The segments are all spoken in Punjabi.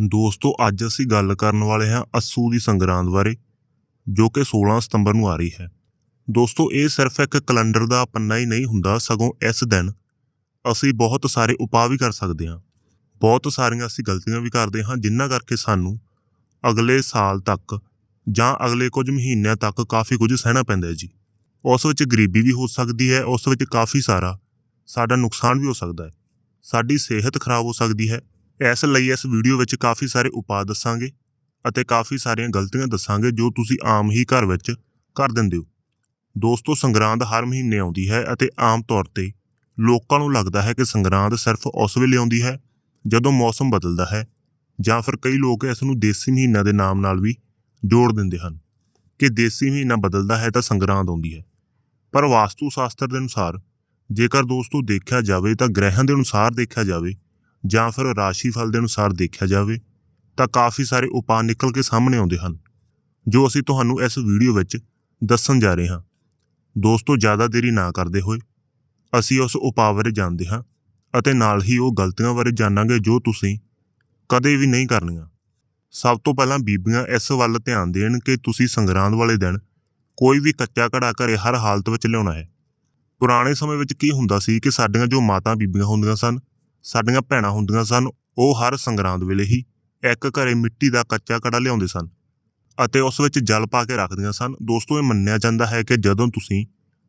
ਦੋਸਤੋ, ਅੱਜ ਅਸੀਂ ਗੱਲ ਕਰਨ ਵਾਲੇ ਹਾਂ ਅੱਸੂ ਦੀ ਸੰਗਰਾਂਦ ਬਾਰੇ, ਜੋ ਕਿ 16 ਸਤੰਬਰ ਨੂੰ ਆ ਰਹੀ ਹੈ। ਦੋਸਤੋ, ਇਹ ਸਿਰਫ ਇੱਕ ਕੈਲੰਡਰ ਦਾ ਪੰਨਾ ਹੀ ਨਹੀਂ ਹੁੰਦਾ, ਸਗੋਂ ਇਸ ਦਿਨ ਅਸੀਂ ਬਹੁਤ ਸਾਰੇ ਉਪਾਅ ਵੀ ਕਰ ਸਕਦੇ ਹਾਂ। ਬਹੁਤ ਸਾਰੀਆਂ ਅਸੀਂ ਗਲਤੀਆਂ ਵੀ ਕਰਦੇ ਹਾਂ ਜਿਨ੍ਹਾਂ ਕਰਕੇ ਸਾਨੂੰ ਅਗਲੇ ਸਾਲ ਤੱਕ ਜਾਂ ਅਗਲੇ ਕੁਝ ਮਹੀਨਿਆਂ ਤੱਕ ਕਾਫੀ ਕੁਝ ਸਹਿਣਾ ਪੈਂਦਾ ਹੈ ਜੀ। ਉਸ ਵਿੱਚ ਗਰੀਬੀ ਵੀ ਹੋ ਸਕਦੀ ਹੈ, ਉਸ ਵਿੱਚ ਕਾਫੀ ਸਾਰਾ ਸਾਡਾ ਨੁਕਸਾਨ ਵੀ ਹੋ ਸਕਦਾ ਹੈ। ਸਾਡੀ ਸਿਹਤ ਖਰਾਬ ਹੋ ਸਕਦੀ ਹੈ ਇਸ ਲਈ ਇਸ ਵੀਡੀਓ ਵਿੱਚ ਕਾਫੀ ਸਾਰੇ ਉਪਾਅ ਦੱਸਾਂਗੇ ਅਤੇ ਕਾਫੀ ਸਾਰੀਆਂ ਗਲਤੀਆਂ ਦੱਸਾਂਗੇ ਜੋ ਤੁਸੀਂ ਆਮ ਹੀ ਘਰ ਵਿੱਚ ਕਰ ਦਿੰਦੇ ਹੋ। ਦੋਸਤੋ, ਸੰਗਰਾਂਦ ਹਰ ਮਹੀਨੇ ਆਉਂਦੀ ਹੈ ਅਤੇ ਆਮ ਤੌਰ ਤੇ ਲੋਕਾਂ ਨੂੰ ਲੱਗਦਾ ਹੈ ਕਿ ਸੰਗਰਾਂਦ ਸਿਰਫ ਉਸ ਵੇਲੇ ਆਉਂਦੀ ਹੈ ਜਦੋਂ ਮੌਸਮ ਬਦਲਦਾ ਹੈ ਜਾਂ ਫਿਰ ਕਈ ਲੋਕ ਇਸ ਨੂੰ ਦੇਸੀ ਮਹੀਨਾ ਦੇ ਨਾਮ ਨਾਲ ਵੀ ਜੋੜ ਦਿੰਦੇ ਹਨ। ਕਿ ਦੇਸੀ ਮਹੀਨਾ ਬਦਲਦਾ ਹੈ ਤਾਂ ਸੰਗਰਾਂਦ ਆਉਂਦੀ ਹੈ। ਪਰ ਵਾਸਤੂ ਸ਼ਾਸਤਰ ਦੇ ਅਨੁਸਾਰ ਜੇਕਰ ਦੋਸਤੋ ਦੇਖਿਆ ਜਾਵੇ ਤਾਂ ਗ੍ਰਹਿਾਂ ਦੇ ਅਨੁਸਾਰ ਦੇਖਿਆ ਜਾਵੇ ਜਾਂ ਫਿਰ ਰਾਸ਼ੀ ਫਲ ਦੇ ਅਨੁਸਾਰ ਦੇਖਿਆ ਜਾਵੇ, ਤਾਂ ਕਾਫੀ ਸਾਰੇ ਉਪਾਅ ਨਿਕਲ ਕੇ ਸਾਹਮਣੇ ਆਉਂਦੇ ਹਨ, ਜੋ ਅਸੀਂ ਤੁਹਾਨੂੰ ਇਸ ਵੀਡੀਓ ਵਿੱਚ ਦੱਸਣ ਜਾ ਰਹੇ ਹਾਂ। ਦੋਸਤੋ, ਜ਼ਿਆਦਾ ਦੇਰੀ ਨਾ ਕਰਦੇ ਹੋਏ, ਅਸੀਂ ਉਸ ਉਪਾਅ ਬਾਰੇ ਜਾਣਦੇ ਹਾਂ ਅਤੇ ਨਾਲ ਹੀ ਉਹ ਗਲਤੀਆਂ ਬਾਰੇ ਜਾਣਾਂਗੇ ਜੋ ਤੁਸੀਂ ਕਦੇ ਵੀ ਨਹੀਂ ਕਰਨੀਆਂ। ਸਭ ਤੋਂ ਪਹਿਲਾਂ ਬੀਬੀਆਂ ਇਸ ਵੱਲ ਧਿਆਨ ਦੇਣ ਕਿ ਤੁਸੀਂ ਸੰਗਰਾਂਦ ਵਾਲੇ ਦਿਨ ਕੋਈ ਵੀ ਕੱਚਾ ਘੜਾ ਘਰੇ ਹਰ ਹਾਲਤ ਵਿੱਚ ਲਿਆਉਣਾ ਹੈ। ਪੁਰਾਣੇ ਸਮੇਂ ਵਿੱਚ ਕੀ ਹੁੰਦਾ ਸੀ ਕਿ ਸਾਡੀਆਂ ਜੋ ਮਾਤਾ ਬੀਬੀਆਂ ਹੁੰਦੀਆਂ ਸਨ ਸਾਡੀਆਂ ਭੈਣਾਂ ਹੁੰਦੀਆਂ ਸਨ, ਉਹ ਹਰ ਸੰਗਰਾਂਦ ਵੇਲੇ ਹੀ ਇੱਕ ਘਰੇ ਮਿੱਟੀ ਦਾ ਕੱਚਾ ਕੜਾ ਲਿਆਉਂਦੇ ਸਨ ਅਤੇ ਉਸ ਵਿੱਚ ਜਲ ਪਾ ਕੇ ਰੱਖਦੀਆਂ ਸਨ। ਦੋਸਤੋ, ਇਹ ਮੰਨਿਆ ਜਾਂਦਾ ਹੈ ਕਿ ਜਦੋਂ ਤੁਸੀਂ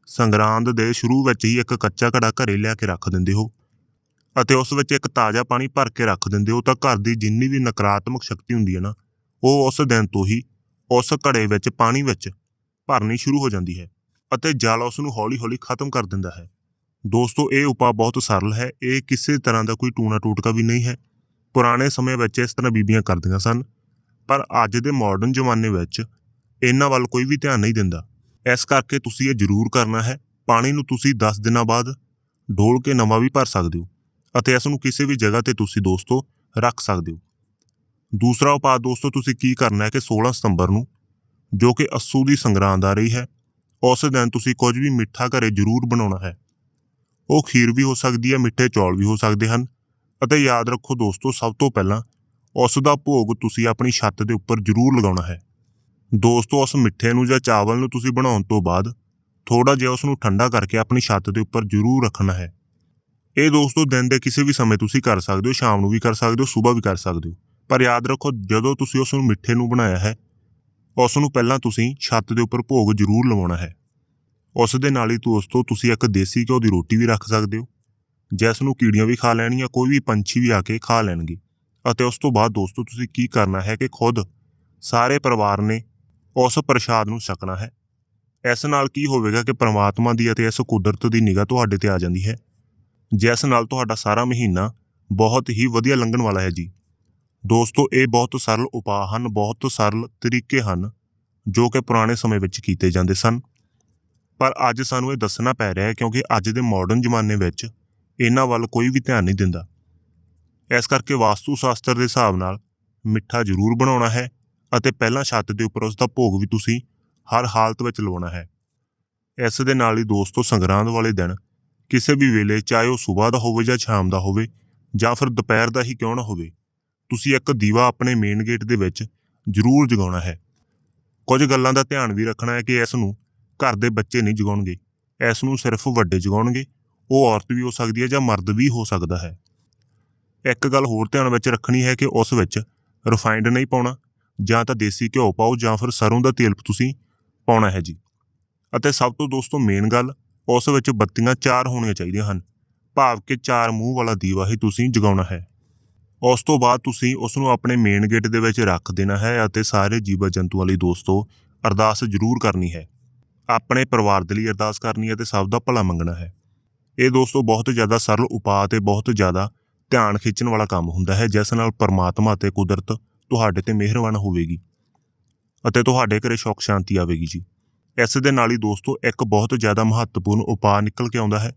ਸੰਗਰਾਂਦ ਦੇ ਸ਼ੁਰੂ ਵਿੱਚ ਹੀ ਇੱਕ ਕੱਚਾ ਕੜਾ ਘਰੇ ਲਿਆ ਕੇ ਰੱਖ ਦਿੰਦੇ ਹੋ ਅਤੇ ਉਸ ਵਿੱਚ ਇੱਕ ਤਾਜ਼ਾ ਪਾਣੀ ਭਰ ਕੇ ਰੱਖ ਦਿੰਦੇ ਹੋ, ਤਾਂ ਘਰ ਦੀ ਜਿੰਨੀ ਵੀ ਨਕਾਰਾਤਮਕ ਸ਼ਕਤੀ ਹੁੰਦੀ ਹੈ ਨਾ, ਉਹ ਉਸ ਦਿਨ ਤੋਂ ਹੀ ਉਸ ਘੜੇ ਵਿੱਚ, ਪਾਣੀ ਵਿੱਚ ਭਰਨੀ ਸ਼ੁਰੂ ਹੋ ਜਾਂਦੀ ਹੈ ਅਤੇ ਜਲ ਉਸ ਨੂੰ ਹੌਲੀ-ਹੌਲੀ ਖਤਮ ਕਰ ਦਿੰਦਾ ਹੈ। ਦੋਸਤੋ, ਇਹ ਉਪਾਅ ਬਹੁਤ ਸਰਲ ਹੈ। ਇਹ ਕਿਸੇ ਤਰ੍ਹਾਂ ਦਾ ਕੋਈ ਟੂਣਾ ਟੂਟਕਾ ਵੀ ਨਹੀਂ ਹੈ। ਪੁਰਾਣੇ ਸਮੇਂ ਵਿੱਚ ਇਸ ਤਰ੍ਹਾਂ ਬੀਬੀਆਂ ਕਰਦੀਆਂ ਸਨ। ਪਰ ਅੱਜ ਦੇ ਮਾਡਰਨ ਜ਼ਮਾਨੇ ਵਿੱਚ ਇਹਨਾਂ ਵੱਲ ਕੋਈ ਵੀ ਧਿਆਨ ਨਹੀਂ ਦਿੰਦਾ। ਇਸ ਕਰਕੇ ਤੁਸੀਂ ਇਹ ਜ਼ਰੂਰ ਕਰਨਾ ਹੈ। ਪਾਣੀ ਨੂੰ ਤੁਸੀਂ 10 ਦਿਨਾਂ ਬਾਅਦ ਡੋਲ ਕੇ ਨਵਾਂ ਵੀ ਭਰ ਸਕਦੇ ਹੋ ਅਤੇ ਇਸ ਨੂੰ ਕਿਸੇ ਵੀ ਜਗ੍ਹਾ ਤੇ ਤੁਸੀਂ ਦੋਸਤੋ ਰੱਖ ਸਕਦੇ ਹੋ। ਦੂਸਰਾ ਉਪਾਅ ਦੋਸਤੋ, ਤੁਸੀਂ ਕੀ ਕਰਨਾ ਹੈ ਕਿ 16 ਸਤੰਬਰ ਨੂੰ ਜੋ ਕਿ ਅੱਸੂ ਦੀ ਸੰਗਰਾਂਦ ਆ ਰਹੀ ਹੈ, ਉਸ ਦਿਨ ਤੁਸੀਂ ਕੁਝ ਵੀ ਮਿੱਠਾ ਘਰੇ ਜ਼ਰੂਰ ਬਣਾਉਣਾ ਹੈ। ਉਹ ਖੀਰ ਵੀ ਹੋ ਸਕਦੀ ਹੈ, ਮਿੱਠੇ ਚੌਲ ਵੀ ਹੋ ਸਕਦੇ ਹਨ। ਅਤੇ ਯਾਦ ਰੱਖੋ ਦੋਸਤੋ, ਸਭ ਤੋਂ ਪਹਿਲਾਂ ਉਸ ਦਾ ਭੋਗ ਤੁਸੀਂ ਆਪਣੀ ਛੱਤ ਦੇ ਉੱਪਰ ਜ਼ਰੂਰ ਲਗਾਉਣਾ ਹੈ। ਦੋਸਤੋ, ਉਸ ਮਿੱਠੇ ਨੂੰ ਜਾਂ ਚਾਵਲ ਨੂੰ ਤੁਸੀਂ ਬਣਾਉਣ ਤੋਂ ਬਾਅਦ ਥੋੜਾ ਜਿਹਾ ਉਸ ਨੂੰ ਠੰਡਾ ਕਰਕੇ ਆਪਣੀ ਛੱਤ ਦੇ ਉੱਪਰ ਜ਼ਰੂਰ ਰੱਖਣਾ ਹੈ। ਇਹ ਦੋਸਤੋ ਦਿਨ ਦੇ ਕਿਸੇ ਵੀ ਸਮੇਂ ਤੁਸੀਂ ਕਰ ਸਕਦੇ ਹੋ, ਸ਼ਾਮ ਨੂੰ ਵੀ ਕਰ ਸਕਦੇ ਹੋ, ਸਵੇਰ ਵੀ ਕਰ ਸਕਦੇ ਹੋ। ਪਰ ਯਾਦ ਰੱਖੋ, ਜਦੋਂ ਤੁਸੀਂ ਉਸ ਨੂੰ ਮਿੱਠੇ ਨੂੰ ਬਣਾਇਆ ਹੈ, ਉਸ ਨੂੰ ਪਹਿਲਾਂ ਤੁਸੀਂ ਛੱਤ ਦੇ ਉੱਪਰ ਭੋਗ ਜ਼ਰੂਰ ਲਵਾਉਣਾ ਹੈ। ਉਸ ਦੇ ਨਾਲ ਹੀ ਦੋਸਤੋ ਤੁਸੀਂ ਇੱਕ ਦੇਸੀ ਘਿਓ ਦੀ ਰੋਟੀ ਵੀ ਰੱਖ ਸਕਦੇ ਹੋ। ਜਿਸ ਨੂੰ ਕੀੜੀਆਂ ਵੀ ਖਾ ਲੈਣਗੀਆਂ ਕੋਈ ਵੀ ਪੰਛੀ ਵੀ ਆ ਕੇ ਖਾ ਲੈਣਗੇ। ਅਤੇ ਉਸ ਤੋਂ ਬਾਅਦ ਦੋਸਤੋ, ਤੁਸੀਂ ਕੀ ਕਰਨਾ ਹੈ ਕਿ ਖੁਦ ਸਾਰੇ ਪਰਿਵਾਰ ਨੇ ਉਸ ਪ੍ਰਸ਼ਾਦ ਨੂੰ ਛਕਣਾ ਹੈ। ਇਸ ਨਾਲ ਕੀ ਹੋਵੇਗਾ ਕਿ ਪ੍ਰਮਾਤਮਾ ਦੀ ਅਤੇ ਇਸ ਕੁਦਰਤ ਦੀ ਨਿਗਾਹ ਤੁਹਾਡੇ ਤੇ ਆ ਜਾਂਦੀ ਹੈ। ਜਿਸ ਨਾਲ ਤੁਹਾਡਾ ਸਾਰਾ ਮਹੀਨਾ ਬਹੁਤ ਹੀ ਵਧੀਆ ਲੰਘਣ ਵਾਲਾ ਹੈ ਜੀ। ਦੋਸਤੋ, ਇਹ ਬਹੁਤ ਸਰਲ ਉਪਾਅ ਹਨ, ਬਹੁਤ ਸਰਲ ਤਰੀਕੇ ਹਨ, ਜੋ ਕਿ ਪੁਰਾਣੇ ਸਮੇਂ ਵਿੱਚ ਕੀਤੇ ਜਾਂਦੇ ਸਨ। ਪਰ ਅੱਜ ਸਾਨੂੰ ਇਹ ਦੱਸਣਾ ਪੈ ਰਿਹਾ ਹੈ ਕਿਉਂਕਿ ਅੱਜ ਦੇ ਮਾਡਰਨ ਜ਼ਮਾਨੇ ਵਿੱਚ ਇਹਨਾਂ ਵੱਲ ਕੋਈ ਵੀ ਧਿਆਨ ਨਹੀਂ ਦਿੰਦਾ। ਇਸ ਕਰਕੇ ਵਾਸਤੂ ਸ਼ਾਸਤਰ ਦੇ ਹਿਸਾਬ ਨਾਲ ਮਿੱਠਾ ਜ਼ਰੂਰ ਬਣਾਉਣਾ ਹੈ ਅਤੇ ਪਹਿਲਾਂ ਛੱਤ ਦੇ ਉੱਪਰ ਉਸ ਦਾ ਭੋਗ ਵੀ ਤੁਸੀਂ ਹਰ ਹਾਲਤ ਵਿੱਚ ਲਵਾਉਣਾ ਹੈ। ਇਸ ਦੇ ਨਾਲ ਹੀ ਦੋਸਤੋ ਸੰਗਰਾਂਦ ਵਾਲੇ ਦਿਨ ਕਿਸੇ ਵੀ ਵੇਲੇ ਚਾਹੇ ਉਹ ਸਵੇਰ ਦਾ ਹੋਵੇ ਜਾਂ ਸ਼ਾਮ ਦਾ ਹੋਵੇ ਜਾਂ ਫਿਰ ਦੁਪਹਿਰ ਦਾ ਹੀ ਕਿਉਂ ਨਾ ਹੋਵੇ, ਤੁਸੀਂ ਇੱਕ ਦੀਵਾ ਆਪਣੇ ਮੇਨ ਗੇਟ ਦੇ ਵਿੱਚ ਜ਼ਰੂਰ ਜਗਾਉਣਾ ਹੈ। ਕੁਝ ਗੱਲਾਂ ਦਾ ਧਿਆਨ ਵੀ ਰੱਖਣਾ ਹੈ ਕਿ ਇਸ ਨੂੰ ਘਰ ਦੇ ਬੱਚੇ ਨਹੀਂ ਜਗਾਉਣਗੇ। ਇਸ ਨੂੰ ਸਿਰਫ ਵੱਡੇ ਜਗਾਉਣਗੇ। ਉਹ ਔਰਤ ਵੀ ਹੋ ਸਕਦੀ ਹੈ ਜਾਂ ਮਰਦ ਵੀ ਹੋ ਸਕਦਾ ਹੈ। ਇੱਕ ਗੱਲ ਹੋਰ ਧਿਆਨ ਵਿੱਚ ਰੱਖਣੀ ਹੈ ਕਿ ਉਸ ਵਿੱਚ ਰਿਫਾਈਨਡ ਨਹੀਂ ਪਾਉਣਾ। ਜਾਂ ਤਾਂ ਦੇਸੀ ਘਿਓ ਪਾਓ ਜਾਂ ਫਿਰ ਸਰੋਂ ਦਾ ਤੇਲ ਤੁਸੀਂ ਪਾਉਣਾ ਹੈ ਜੀ। ਅਤੇ ਸਭ ਤੋਂ ਦੋਸਤੋ ਮੇਨ ਗੱਲ, ਉਸ ਵਿੱਚ ਬੱਤੀਆਂ ਚਾਰ ਹੋਣੀਆਂ ਚਾਹੀਦੀਆਂ ਹਨ। ਭਾਵ ਕਿ ਚਾਰ ਮੂੰਹ ਵਾਲਾ ਦੀਵਾ ਹੀ ਤੁਸੀਂ ਜਗਾਉਣਾ ਹੈ। ਉਸ ਤੋਂ ਬਾਅਦ ਤੁਸੀਂ ਉਸ ਨੂੰ ਆਪਣੇ ਮੇਨ ਗੇਟ ਦੇ ਵਿੱਚ ਰੱਖ ਦੇਣਾ ਹੈ ਅਤੇ ਸਾਰੇ ਜੀਵ ਜੰਤੂਆਂ ਲਈ ਦੋਸਤੋ ਅਰਦਾਸ ਜ਼ਰੂਰ ਕਰਨੀ ਹੈ। ਆਪਣੇ ਪਰਿਵਾਰ ਦੇ ਲਈ ਅਰਦਾਸ ਕਰਨੀ ਹੈ ਤੇ ਸਭ ਦਾ ਭਲਾ ਮੰਗਣਾ ਹੈ। ਇਹ ਦੋਸਤੋ ਬਹੁਤ ਜ਼ਿਆਦਾ ਸਰਲ ਉਪਾਅ ਤੇ ਬਹੁਤ ਜ਼ਿਆਦਾ ਧਿਆਨ ਖਿੱਚਣ ਵਾਲਾ ਕੰਮ ਹੁੰਦਾ ਹੈ, ਜਿਸ ਨਾਲ ਪਰਮਾਤਮਾ ਤੇ ਕੁਦਰਤ ਤੁਹਾਡੇ ਤੇ ਮਿਹਰਬਾਨ ਹੋਵੇਗੀ ਅਤੇ ਤੁਹਾਡੇ ਘਰੇ ਸੁੱਖ ਸ਼ਾਂਤੀ ਆਵੇਗੀ ਜੀ। ਇਸ ਦੇ ਨਾਲ ਹੀ ਦੋਸਤੋ ਇੱਕ ਬਹੁਤ ਜ਼ਿਆਦਾ ਮਹੱਤਵਪੂਰਨ ਉਪਾਅ ਨਿਕਲ ਕੇ ਆਉਂਦਾ ਹੈ,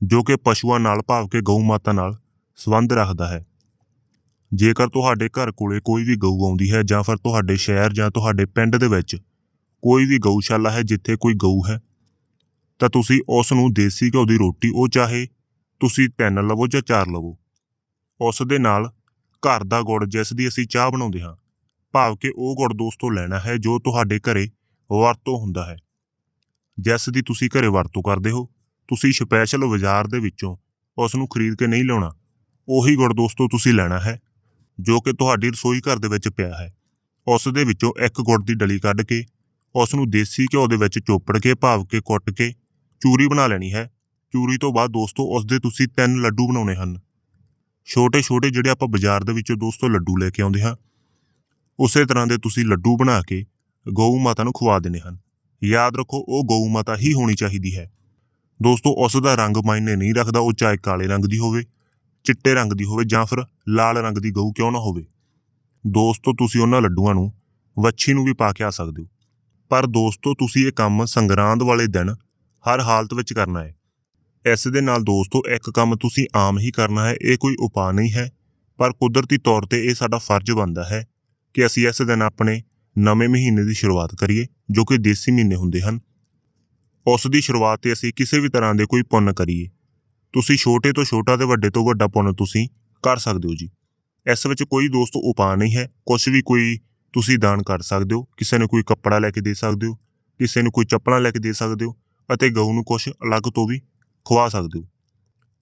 ਜੋ ਕਿ ਪਸ਼ੂਆਂ ਨਾਲ ਭਾਵ ਕੇ ਗਊ ਮਾਤਾ ਨਾਲ ਸੰਬੰਧ ਰੱਖਦਾ ਹੈ। ਜੇਕਰ ਤੁਹਾਡੇ ਘਰ ਕੋਲੇ ਕੋਈ ਵੀ ਗਊ ਆਉਂਦੀ ਹੈ ਜਾਂ ਫਿਰ ਤੁਹਾਡੇ ਸ਼ਹਿਰ ਜਾਂ ਤੁਹਾਡੇ ਪਿੰਡ ਦੇ ਵਿੱਚ ਕੋਈ ਵੀ ਗਊਸ਼ਾਲਾ ਹੈ, ਜਿੱਥੇ ਕੋਈ ਗਊ ਹੈ, ਤਾਂ ਤੁਸੀਂ ਉਸ ਨੂੰ ਦੇਸੀ ਘਿਓ ਦੀ ਰੋਟੀ, ਉਹ ਚਾਹੇ ਤੁਸੀਂ ਤਿੰਨ ਲਵੋ ਜਾਂ ਚਾਰ ਲਵੋ, ਉਸ ਦੇ ਨਾਲ ਘਰ ਦਾ ਗੁੜ, ਜਿਸ ਦੀ ਅਸੀਂ ਚਾਹ ਬਣਾਉਂਦੇ ਹਾਂ, ਭਾਵ ਕਿ ਉਹ ਗੁੜ ਦੋਸਤੋ ਲੈਣਾ ਹੈ, ਜੋ ਤੁਹਾਡੇ ਘਰੇ ਵਰਤੋਂ ਹੁੰਦਾ ਹੈ। ਜਿਸ ਦੀ ਤੁਸੀਂ ਘਰੇ ਵਰਤੋਂ ਕਰਦੇ ਹੋ, ਤੁਸੀਂ ਸਪੈਸ਼ਲ ਬਾਜ਼ਾਰ ਦੇ ਵਿੱਚੋਂ ਉਸ ਨੂੰ ਖਰੀਦ ਕੇ ਨਹੀਂ ਲਿਆਉਣਾ, ਉਹੀ ਗੁੜ ਦੋਸਤੋ ਤੁਸੀਂ ਲੈਣਾ ਹੈ, ਜੋ ਕਿ ਤੁਹਾਡੀ ਰਸੋਈ ਘਰ ਦੇ ਵਿੱਚ ਪਿਆ ਹੈ। ਉਸ ਦੇ ਵਿੱਚੋਂ ਇੱਕ ਗੁੜ ਦੀ ਡਲੀ ਕੱਢ ਕੇ ਉਸ ਨੂੰ ਦੇਸੀ ਘਿਓ ਦੇ ਵਿੱਚ ਚੋਪੜ ਕੇ, ਭਾਵ ਕੇ, ਕੁੱਟ ਕੇ ਚੂਰੀ ਬਣਾ ਲੈਣੀ ਹੈ। ਚੂਰੀ ਤੋਂ ਬਾਅਦ ਦੋਸਤੋ ਉਸ ਦੇ ਤੁਸੀਂ ਤਿੰਨ ਲੱਡੂ ਬਣਾਉਣੇ ਹਨ। ਛੋਟੇ ਛੋਟੇ ਜਿਹੜੇ ਆਪਾਂ ਬਾਜ਼ਾਰ ਦੇ ਵਿੱਚੋਂ ਦੋਸਤੋ ਲੱਡੂ ਲੈ ਕੇ ਆਉਂਦੇ ਹਾਂ, ਉਸੇ ਤਰ੍ਹਾਂ ਦੇ ਤੁਸੀਂ ਲੱਡੂ ਬਣਾ ਕੇ ਗਊ ਮਾਤਾ ਨੂੰ ਖਵਾ ਦੇਣੇ ਹਨ। ਯਾਦ ਰੱਖੋ, ਉਹ ਗਊ ਮਾਤਾ ਹੀ ਹੋਣੀ ਚਾਹੀਦੀ ਹੈ। ਦੋਸਤੋ ਉਸ ਦਾ ਰੰਗ ਮਾਇਨੇ ਨਹੀਂ ਰੱਖਦਾ, ਉਹ ਚਾਹੇ ਕਾਲੇ ਰੰਗ ਦੀ ਹੋਵੇ, ਚਿੱਟੇ ਰੰਗ ਦੀ ਹੋਵੇ ਜਾਂ ਫਿਰ ਲਾਲ ਰੰਗ ਦੀ ਗਊ ਕਿਉਂ ਨਾ ਹੋਵੇ। ਦੋਸਤੋ, ਤੁਸੀਂ ਉਹਨਾਂ ਲੱਡੂਆਂ ਨੂੰ ਵੱਛੀ ਨੂੰ ਵੀ ਪਾ ਕੇ ਆ ਸਕਦੇ ਹੋ। ਪਰ ਦੋਸਤੋ, ਤੁਸੀਂ ਇਹ ਕੰਮ ਸੰਗਰਾਂਦ ਵਾਲੇ ਦਿਨ ਹਰ ਹਾਲਤ ਵਿੱਚ ਕਰਨਾ ਹੈ। ਇਸ ਦੇ ਨਾਲ ਦੋਸਤੋ, ਇੱਕ ਕੰਮ ਤੁਸੀਂ ਆਮ ਹੀ ਕਰਨਾ ਹੈ, ਇਹ ਕੋਈ ਉਪਾਅ ਨਹੀਂ ਹੈ। ਪਰ ਕੁਦਰਤੀ ਤੌਰ ਤੇ ਇਹ ਸਾਡਾ ਫਰਜ਼ ਬਣਦਾ ਹੈ ਕਿ ਅਸੀਂ ਇਸ ਦਿਨ ਆਪਣੇ ਨਵੇਂ ਮਹੀਨੇ ਦੀ ਸ਼ੁਰੂਆਤ ਕਰੀਏ, ਜੋ ਕਿ ਦੇਸੀ ਮਹੀਨੇ ਹੁੰਦੇ ਹਨ। ਉਸ ਦੀ ਸ਼ੁਰੂਆਤ ਤੇ ਅਸੀਂ ਕਿਸੇ ਵੀ ਤਰ੍ਹਾਂ ਦੇ ਕੋਈ ਪੁੰਨ ਕਰੀਏ। ਤੁਸੀਂ ਛੋਟੇ ਤੋਂ ਛੋਟਾ ਤੇ ਵੱਡੇ ਤੋਂ ਵੱਡਾ ਪੁੰਨ ਤੁਸੀਂ ਕਰ ਸਕਦੇ ਹੋ ਜੀ। ਇਸ ਵਿੱਚ ਕੋਈ ਦੋਸਤੋ ਉਪਾਅ ਨਹੀਂ ਹੈ ਕੁਝ ਵੀ ਕੋਈ ਤੁਸੀਂ ਦਾਨ ਕਰ ਸਕਦੇ ਹੋ, ਕਿਸੇ ਨੂੰ ਕੋਈ ਕੱਪੜਾ ਲੈ ਕੇ ਦੇ ਸਕਦੇ ਹੋ, ਕਿਸੇ ਨੂੰ ਕੋਈ ਚੱਪਲਾਂ ਲੈ ਕੇ ਦੇ ਸਕਦੇ ਹੋ ਅਤੇ ਗਊ ਨੂੰ ਕੁਝ ਅਲੱਗ ਤੋਂ ਵੀ ਖਵਾ ਸਕਦੇ ਹੋ।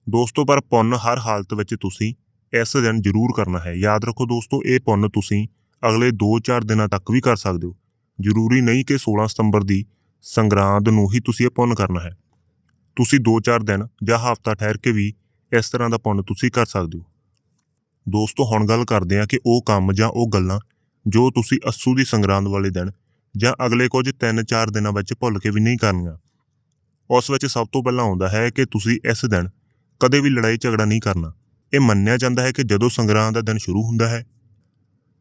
ਦੋਸਤੋ, ਪਰ ਪੁੰਨ ਹਰ ਹਾਲਤ ਵਿੱਚ ਤੁਸੀਂ ਇਸ ਦਿਨ ਜ਼ਰੂਰ ਕਰਨਾ ਹੈ। ਯਾਦ ਰੱਖੋ ਦੋਸਤੋ, ਇਹ ਪੁੰਨ ਤੁਸੀਂ ਅਗਲੇ 2-4 ਦਿਨਾਂ ਤੱਕ ਵੀ ਕਰ ਸਕਦੇ ਹੋ। ਜ਼ਰੂਰੀ ਨਹੀਂ ਕਿ 16 ਸਤੰਬਰ ਦੀ ਸੰਗਰਾਂਦ ਨੂੰ ਹੀ ਤੁਸੀਂ ਇਹ ਪੁੰਨ ਕਰਨਾ ਹੈ। ਤੁਸੀਂ 2-4 ਦਿਨ ਜਾਂ ਹਫ਼ਤਾ ਠਹਿਰ ਕੇ ਵੀ ਇਸ ਤਰ੍ਹਾਂ ਦਾ ਪੁੰਨ ਤੁਸੀਂ ਕਰ ਸਕਦੇ ਹੋ। ਦੋਸਤੋ, ਹੁਣ ਗੱਲ ਕਰਦੇ ਹਾਂ ਕਿ ਉਹ ਕੰਮ ਜਾਂ ਉਹ ਗੱਲਾਂ ਜੋ ਤੁਸੀਂ ਅੱਸੂ ਦੀ ਸੰਗਰਾਂਦ ਵਾਲੇ ਦਿਨ ਜਾਂ ਅਗਲੇ ਕੁਝ 3-4 ਦਿਨਾਂ ਵਿੱਚ ਭੁੱਲ ਕੇ ਵੀ ਨਹੀਂ ਕਰਨੀਆਂ। ਉਸ ਵਿੱਚ ਸਭ ਤੋਂ ਪਹਿਲਾਂ ਆਉਂਦਾ ਹੈ ਕਿ ਤੁਸੀਂ ਇਸ ਦਿਨ ਕਦੇ ਵੀ ਲੜਾਈ ਝਗੜਾ ਨਹੀਂ ਕਰਨਾ। ਇਹ ਮੰਨਿਆ ਜਾਂਦਾ ਹੈ ਕਿ ਜਦੋਂ ਸੰਗਰਾਂਦ ਦਾ ਦਿਨ ਸ਼ੁਰੂ ਹੁੰਦਾ ਹੈ,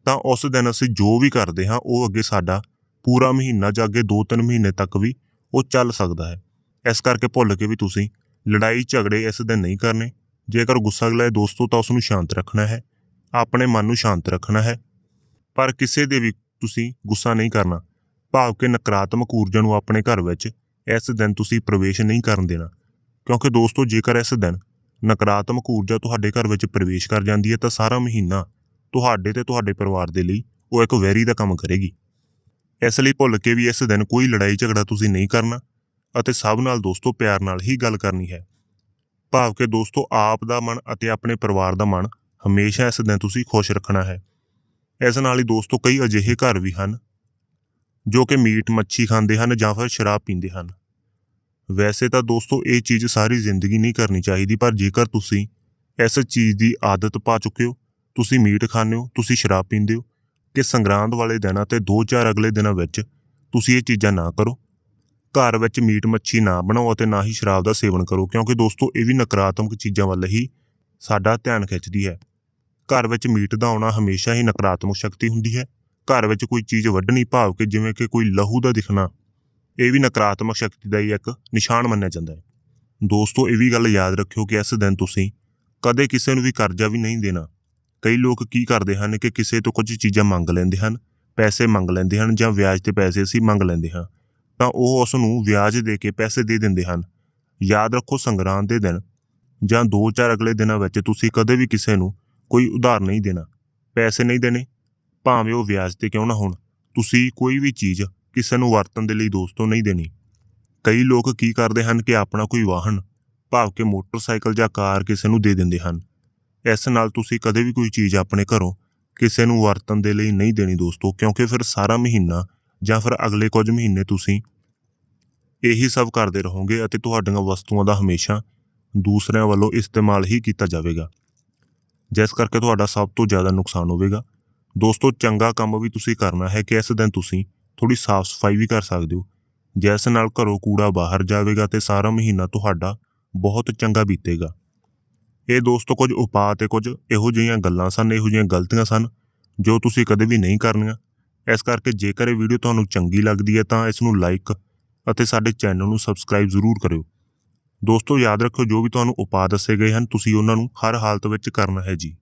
ਤਾਂ ਉਸ ਦਿਨ ਅਸੀਂ ਜੋ ਵੀ ਕਰਦੇ ਹਾਂ, ਉਹ ਅੱਗੇ ਸਾਡਾ ਪੂਰਾ ਮਹੀਨਾ ਜਾਂ ਅੱਗੇ 2-3 ਮਹੀਨੇ ਤੱਕ ਵੀ ਉਹ ਚੱਲ ਸਕਦਾ ਹੈ। ਇਸ ਕਰਕੇ ਭੁੱਲ ਕੇ ਵੀ ਤੁਸੀਂ ਲੜਾਈ ਝਗੜੇ ਇਸ ਦਿਨ ਨਹੀਂ ਕਰਨੇ। ਜੇਕਰ ਗੁੱਸਾ ਗਲਾ ਦੋਸਤੋ, ਤਾਂ ਉਸ ਨੂੰ ਸ਼ਾਂਤ ਰੱਖਣਾ ਹੈ। ਆਪਣੇ ਮਨ ਨੂੰ ਸ਼ਾਂਤ ਰੱਖਣਾ ਹੈ। ਪਰ ਕਿਸੇ ਦੇ ਵੀ ਤੁਸੀਂ ਗੁੱਸਾ ਨਹੀਂ ਕਰਨਾ। ਭਾਵ ਕਿ ਨਕਾਰਾਤਮਕ ਊਰਜਾ ਨੂੰ ਆਪਣੇ ਘਰ ਵਿੱਚ ਇਸ ਦਿਨ ਤੁਸੀਂ ਪ੍ਰਵੇਸ਼ ਨਹੀਂ ਕਰਨ ਦੇਣਾ। ਕਿਉਂਕਿ ਦੋਸਤੋ, ਜੇਕਰ ਇਸ ਦਿਨ ਨਕਾਰਾਤਮਕ ਊਰਜਾ ਤੁਹਾਡੇ ਘਰ ਵਿੱਚ ਪ੍ਰਵੇਸ਼ ਕਰ ਜਾਂਦੀ ਹੈ, ਤਾਂ ਸਾਰਾ ਮਹੀਨਾ ਤੁਹਾਡੇ ਤੇ ਤੁਹਾਡੇ ਪਰਿਵਾਰ ਦੇ ਲਈ ਉਹ ਇੱਕ ਵੈਰੀ ਦਾ ਕੰਮ ਕਰੇਗੀ। ਇਸ ਲਈ ਭੁੱਲ ਕੇ ਵੀ ਇਸ ਦਿਨ ਕੋਈ ਲੜਾਈ ਝਗੜਾ ਤੁਸੀਂ ਨਹੀਂ ਕਰਨਾ ਅਤੇ ਸਭ ਨਾਲ ਦੋਸਤੋ, ਪਿਆਰ ਨਾਲ ਹੀ ਗੱਲ ਕਰਨੀ ਹੈ। ਭਾਵ ਕਿ ਦੋਸਤੋ, ਆਪ ਦਾ ਮਨ ਅਤੇ ਆਪਣੇ ਪਰਿਵਾਰ ਦਾ ਮਨ ਹਮੇਸ਼ਾ ਇਸ ਦਿਨ ਤੁਸੀਂ ਖੁਸ਼ ਰੱਖਣਾ ਹੈ। ਇਸ ਨਾਲ ਹੀ ਦੋਸਤੋ ਕਈ ਅਜਿਹੇ ਘਰ ਵੀ ਹਨ ਜੋ ਕਿ ਮੀਟ, ਮੱਛੀ ਖਾਂਦੇ ਹਨ ਜਾਂ ਫਿਰ ਸ਼ਰਾਬ ਪੀਂਦੇ ਹਨ। ਵੈਸੇ ਤਾਂ ਦੋਸਤੋ ਇਹ ਚੀਜ਼ ਸਾਰੀ ਜ਼ਿੰਦਗੀ ਨਹੀਂ ਕਰਨੀ ਚਾਹੀਦੀ, ਪਰ ਜੇਕਰ ਤੁਸੀਂ ਇਸ ਚੀਜ਼ ਦੀ ਆਦਤ ਪਾ ਚੁੱਕੇ ਹੋ, ਤੁਸੀਂ ਮੀਟ ਖਾਂਦੇ ਹੋ, ਤੁਸੀਂ ਸ਼ਰਾਬ ਪੀਂਦੇ ਹੋ, ਕਿ ਸੰਗਰਾਂਦ ਵਾਲੇ ਦਿਨਾਂ ਤੇ 2-4 ਅਗਲੇ ਦਿਨਾਂ ਵਿੱਚ ਤੁਸੀਂ ਇਹ ਚੀਜ਼ਾਂ ਨਾ ਕਰੋ, ਘਰ ਵਿੱਚ ਮੀਟ, ਮੱਛੀ ਨਾ ਬਣਾਓ ਅਤੇ ਨਾ ਹੀ ਸ਼ਰਾਬ ਦਾ ਸੇਵਨ ਕਰੋ, ਕਿਉਂਕਿ ਦੋਸਤੋ ਇਹ ਵੀ ਨਕਾਰਾਤਮਕ ਚੀਜ਼ਾਂ ਵੱਲ ਹੀ ਸਾਡਾ ਧਿਆਨ ਖਿੱਚਦੀ ਹੈ। ਘਰ ਵਿੱਚ ਮੀਟ ਦਾ ਆਉਣਾ ਹਮੇਸ਼ਾ ਹੀ ਨਕਾਰਾਤਮਕ ਸ਼ਕਤੀ ਹੁੰਦੀ ਹੈ। ਘਰ ਵਿੱਚ ਕੋਈ ਚੀਜ਼ ਵੱਢਣੀ ਭਾਵ ਕਿ ਜਿਵੇਂ ਕਿ ਕੋਈ ਲਹੂ ਦਾ ਦਿਖਣਾ, ਇਹ ਵੀ ਨਕਾਰਾਤਮਕ ਸ਼ਕਤੀ ਦਾ ਹੀ ਇੱਕ ਨਿਸ਼ਾਨ ਮੰਨਿਆ ਜਾਂਦਾ ਹੈ। ਦੋਸਤੋ, ਇਹ ਵੀ ਗੱਲ ਯਾਦ ਰੱਖਿਓ ਕਿ ਇਸ ਦਿਨ ਤੁਸੀਂ ਕਦੇ ਕਿਸੇ ਨੂੰ ਵੀ ਕਰਜ਼ਾ ਵੀ ਨਹੀਂ ਦੇਣਾ। ਕਈ ਲੋਕ ਕੀ ਕਰਦੇ ਹਨ ਕਿ ਕਿਸੇ ਤੋਂ ਕੁਝ ਚੀਜ਼ਾਂ ਮੰਗ ਲੈਂਦੇ ਹਨ, ਪੈਸੇ ਮੰਗ ਲੈਂਦੇ ਹਨ ਜਾਂ ਵਿਆਜ ਤੇ ਪੈਸੇ ਅਸੀਂ ਮੰਗ ਲੈਂਦੇ ਹਾਂ। ਤਾਂ ਉਹ ਉਸ ਨੂੰ ਵਿਆਜ ਦੇ ਕੇ ਪੈਸੇ ਦੇ ਦਿੰਦੇ ਹਨ। ਯਾਦ ਰੱਖੋ ਸੰਗਰਾਂਦ ਦੇ ਦਿਨ ਜਾਂ 2-4 ਅਗਲੇ ਦਿਨਾਂ ਵਿੱਚ ਤੁਸੀਂ ਕਦੇ ਵੀ ਕਿਸੇ ਨੂੰ ਕੋਈ ਉਧਾਰ ਨਹੀਂ ਦੇਣਾ, ਪੈਸੇ ਨਹੀਂ ਦੇਣੇ, ਭਾਵੇਂ ਉਹ ਵਿਆਜ ਤੇ ਕਿਉਂ ਨਾ ਹੋਣ। ਤੁਸੀਂ ਕੋਈ ਵੀ ਚੀਜ਼ ਕਿਸੇ ਨੂੰ ਵਰਤਣ ਦੇ ਲਈ ਦੋਸਤੋ ਨਹੀਂ ਦੇਣੀ। ਕਈ ਲੋਕ ਕੀ ਕਰਦੇ ਹਨ ਕਿ ਆਪਣਾ ਕੋਈ ਵਾਹਨ, ਭਾਵ ਕਿ ਮੋਟਰਸਾਈਕਲ ਜਾਂ ਕਾਰ ਕਿਸੇ ਨੂੰ ਦੇ ਦਿੰਦੇ ਹਨ। ਇਸ ਨਾਲ ਤੁਸੀਂ ਕਦੇ ਵੀ ਕੋਈ ਚੀਜ਼ ਆਪਣੇ ਘਰੋਂ ਕਿਸੇ ਨੂੰ ਵਰਤਣ ਦੇ ਲਈ ਨਹੀਂ ਦੇਣੀ ਦੋਸਤੋ, ਕਿਉਂਕਿ ਫਿਰ ਸਾਰਾ ਮਹੀਨਾ ਜਾਂ ਫਿਰ ਅਗਲੇ ਕੁਝ ਮਹੀਨੇ ਤੁਸੀਂ ਇਹੀ ਸਭ ਕਰਦੇ ਰਹੋਗੇ ਅਤੇ ਤੁਹਾਡੀਆਂ ਵਸਤੂਆਂ ਦਾ ਹਮੇਸ਼ਾ ਦੂਸਰਿਆਂ ਵੱਲੋਂ ਇਸਤੇਮਾਲ ਹੀ ਕੀਤਾ ਜਾਵੇਗਾ। ਜਿਸ ਕਰਕੇ ਤੁਹਾਡਾ ਸਭ ਤੋਂ ਜ਼ਿਆਦਾ ਨੁਕਸਾਨ ਹੋਵੇਗਾ। ਦੋਸਤੋ, ਚੰਗਾ ਕੰਮ ਵੀ ਤੁਸੀਂ ਕਰਨਾ ਹੈ ਕਿ ਇਸ ਦਿਨ ਤੁਸੀਂ ਥੋੜੀ ਸਾਫ਼ ਸਫ਼ਾਈ ਵੀ ਕਰ ਸਕਦੇ ਹੋ। ਜਿਸ ਨਾਲ ਘਰੋਂ ਕੂੜਾ ਬਾਹਰ ਜਾਵੇਗਾ ਤੇ ਸਾਰਾ ਮਹੀਨਾ ਤੁਹਾਡਾ ਬਹੁਤ ਚੰਗਾ ਬੀਤੇਗਾ। ਇਹ ਦੋਸਤੋ, ਕੁਝ ਉਪਾਅ ਤੇ ਕੁਝ ਇਹੋ ਜਿਹੀਆਂ ਗੱਲਾਂ ਸਨ, ਇਹੋ ਜਿਹੀਆਂ ਗਲਤੀਆਂ ਸਨ, ਜੋ ਤੁਸੀਂ ਕਦੇ ਵੀ ਨਹੀਂ ਕਰਨੀਆਂ। ਇਸ ਕਰਕੇ ਜੇਕਰ ਇਹ ਵੀਡੀਓ ਤੁਹਾਨੂੰ ਚੰਗੀ ਲੱਗਦੀ ਹੈ ਤਾਂ ਇਸ ਨੂੰ ਲਾਈਕ ਅਤੇ ਸਾਡੇ ਚੈਨਲ ਨੂੰ ਸਬਸਕ੍ਰਾਈਬ ਜ਼ਰੂਰ ਕਰਿਓ। ਦੋਸਤੋ, ਯਾਦ ਰੱਖਿਓ ਜੋ ਵੀ ਤੁਹਾਨੂੰ ਉਪਾਅ ਦੱਸੇ ਗਏ ਹਨ, ਤੁਸੀਂ ਉਹਨਾਂ ਨੂੰ ਹਰ ਹਾਲਤ ਵਿੱਚ ਕਰਨਾ ਹੈ ਜੀ।